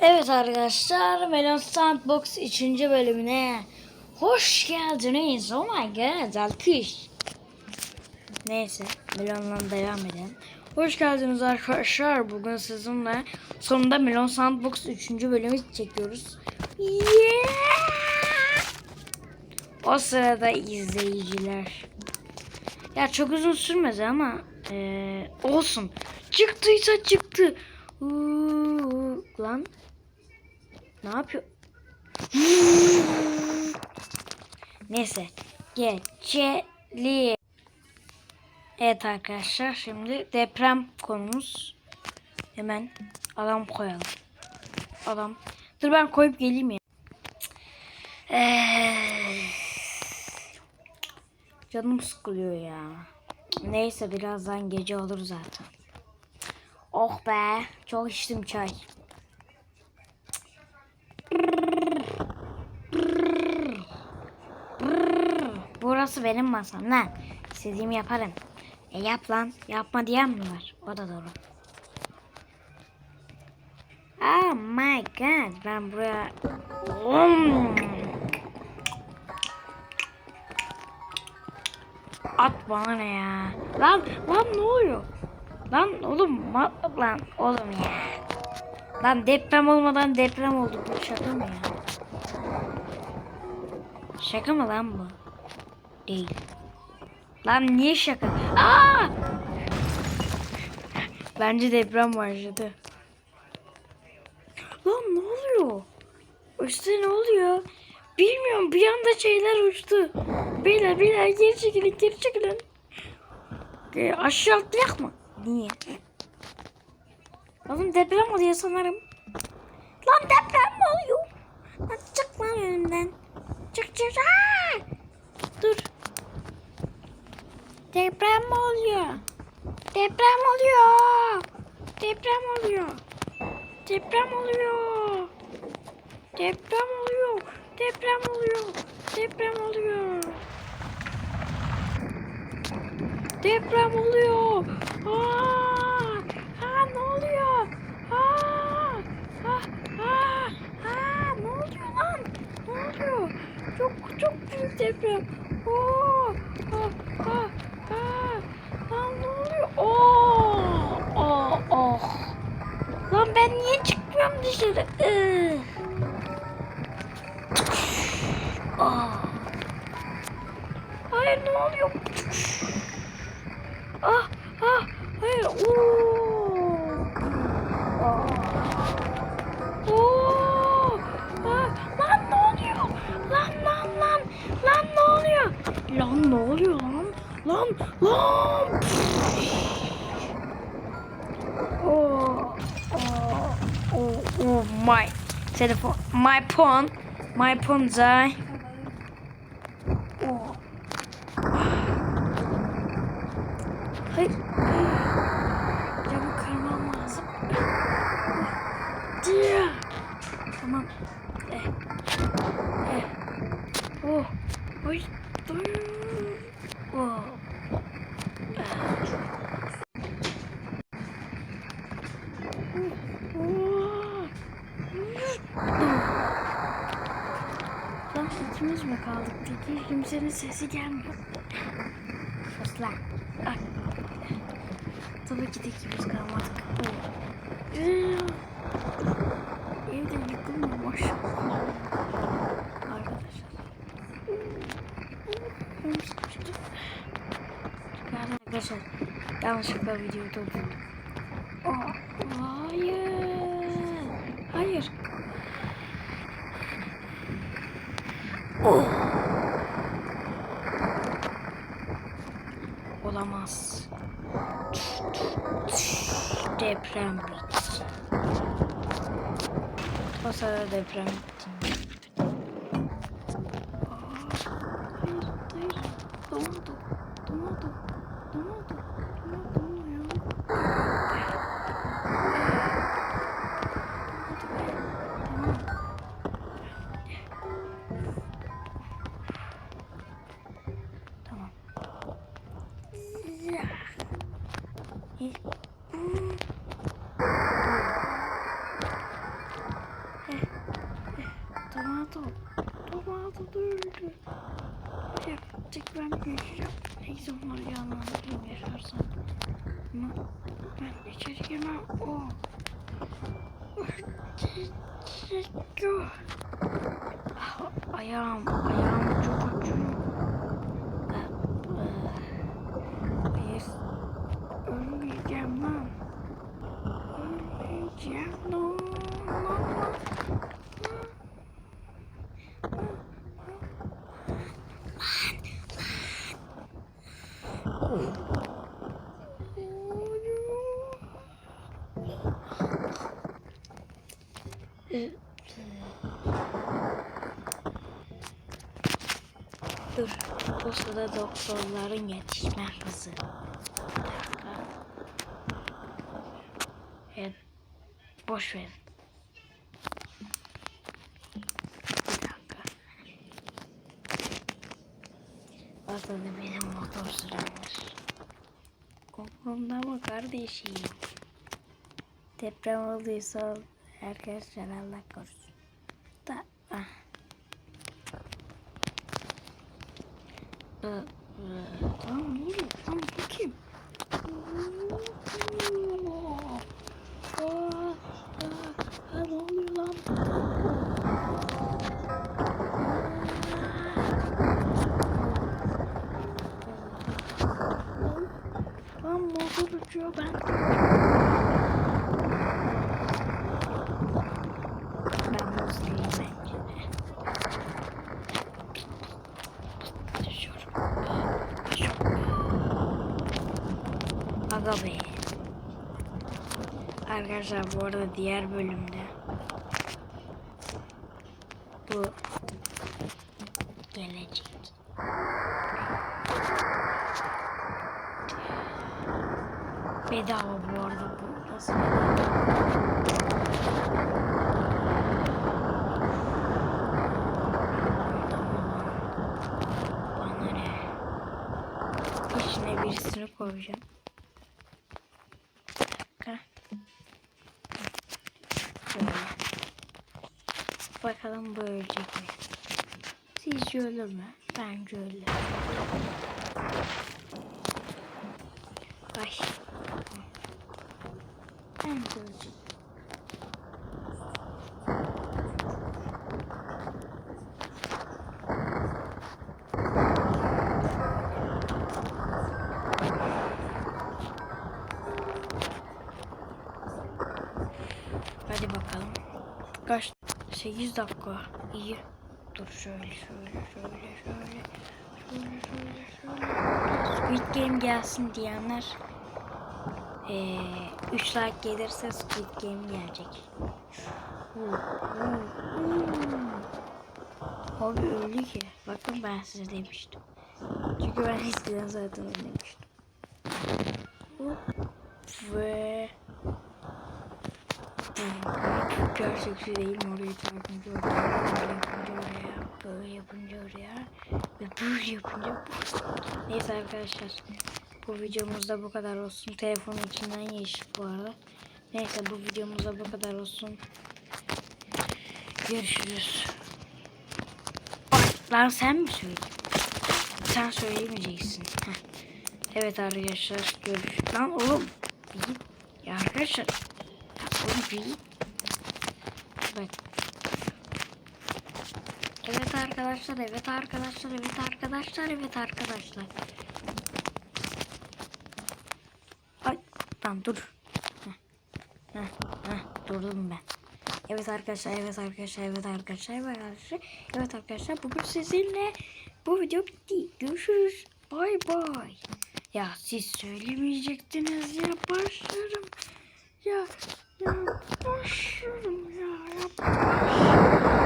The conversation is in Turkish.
Evet arkadaşlar Melon Sandbox 3. bölümüne hoş geldiniz. Oh my god alkış. Neyse Melon'la devam edelim. Hoş geldiniz arkadaşlar. Bugün sizinle sonunda Melon Sandbox 3. bölümü çekiyoruz. Yeah! O sırada izleyiciler. Ya çok uzun sürmez ama eee, olsun. Çıktıysa çıktı. Uuu, lan. Ne yapıyor? Neyse. Geçeli. Evet arkadaşlar şimdi deprem konumuz. Hemen adam koyalım. Adam. Dur ben koyup geleyim ya. Eee, Canım sıkılıyor ya. Neyse birazdan gece olur zaten. Oh be. Çok içtim çay. Burası benim masam lan. İstediğimi yaparım. E yap lan. Yapma diyen mi var? O da doğru. Oh my god. Ben buraya... At bana ne ya? Lan lan ne oluyor? Lan oğlum lan oğlum ya. Lan deprem olmadan deprem oldu. Bu şaka mı ya? Şaka mı lan bu? Değil. Lan niye şaka? Aa! Bence deprem başladı. Lan ne oluyor? Uçtu ne oluyor? Bilmiyorum bir anda şeyler uçtu. Beyler beyler geri çekilin geri çekilin. Ee, aşağı atlayak mı? Niye? Oğlum deprem oluyor sanırım. Lan deprem mi oluyor? Lan çık lan önümden. Çık çık. Aa! Dur. Deprem oluyor? Deprem oluyor. Deprem oluyor. Deprem oluyor. Deprem oluyor. Deprem oluyor. Deprem oluyor. Deprem oluyor. Aa! Aa ne oluyor? Aa! Aa! Aa! Aa! Ne oluyor lan? Ne oluyor? Çok çok büyük deprem. Oo. Ah. Lan ne oluyor? Lan lan lan. Lan ne oluyor? Lan ne oluyor lan? Lan. Oh. Oh. Oh, oh my telefon. My phone. My phone die. Ay. Oh. Oh. Lan ikimiz mi kaldık peki? Kimsenin sesi gelmiyor. Asla. Ay. Tabii ki de ikimiz kalmadık. Ee, Evde yıkılmıyor maşallah. Arkadaşlar. Çıkardım arkadaşlar. Yanlışlıkla videoyu durdurdum. Aa, hayır. Hayır. Oh. Olamaz. Deprem. O sırada deprem トマトトマトトマトトマト Altında öldü. Yapacak ben yaşayacağım. Neyse onları yanlandırayım yaşarsam. Ama ben içeri girmem. O. Çekiyor. Ah, Ayağım, ayağım çok acıyor. Ah, ah. Hayır. Ölmeyeceğim lan. Ölmeyeceğim lan. Dur. O sırada doktorların yetişme hızı. Evet. Boş ver. Bir dakika. Aslında benim motor sıramdır. Korkumda mı kardeşim? Deprem olduysa arkadaşlar Allah korusun. Da, ah. Ee, e, Tamam ne oluyor? Tamam bu kim? Ne oluyor lan? Lan motor uçuyor. Ben bozuluyum bence de. Düşüyorum. Aga be. Arkadaşlar bu arada diğer bölümde bu gelecek. Bedava bu arada bu. Nasıl bedava? Bana ne? İçine birisini koyacağım. Şöyle. Bakalım bu ölecek mi? Sizce ölür mü? Bence ölür. Ay. Bence ölecek. Hadi bakalım. Kaç? 8 dakika. İyi. Dur şöyle şöyle şöyle şöyle. Şöyle şöyle şöyle. Squid Game gelsin diyenler ee, 3 like gelirse Squid Game gelecek. Abi öldü ki. Bakın ben size demiştim. Çünkü ben eskiden zaten demiştim. Ve çok gerçekçi değil mi orayı çarpınca oraya, böyle yapınca oraya, böyle yapınca oraya ve böyle yapınca. Neyse arkadaşlar bu videomuzda bu kadar olsun. Telefonun içinden yeşil bu arada. Neyse bu videomuzda bu kadar olsun. Görüşürüz. Lan sen mi söyledin? Sen söyleyemeyeceksin. Heh. Evet arkadaşlar görüş. Lan oğlum. Ya arkadaşlar. Oğlum bir. Bak. Evet arkadaşlar, evet arkadaşlar, evet arkadaşlar, evet arkadaşlar. Ay, tamam dur. Heh, heh, heh, durdum ben. Evet arkadaşlar, evet arkadaşlar, evet arkadaşlar, evet arkadaşlar. Evet arkadaşlar, bugün sizinle bu video bitti. Görüşürüz. Bay bay. Ya siz söylemeyecektiniz ya başlarım. Ya ya başlarım ya ya başlarım.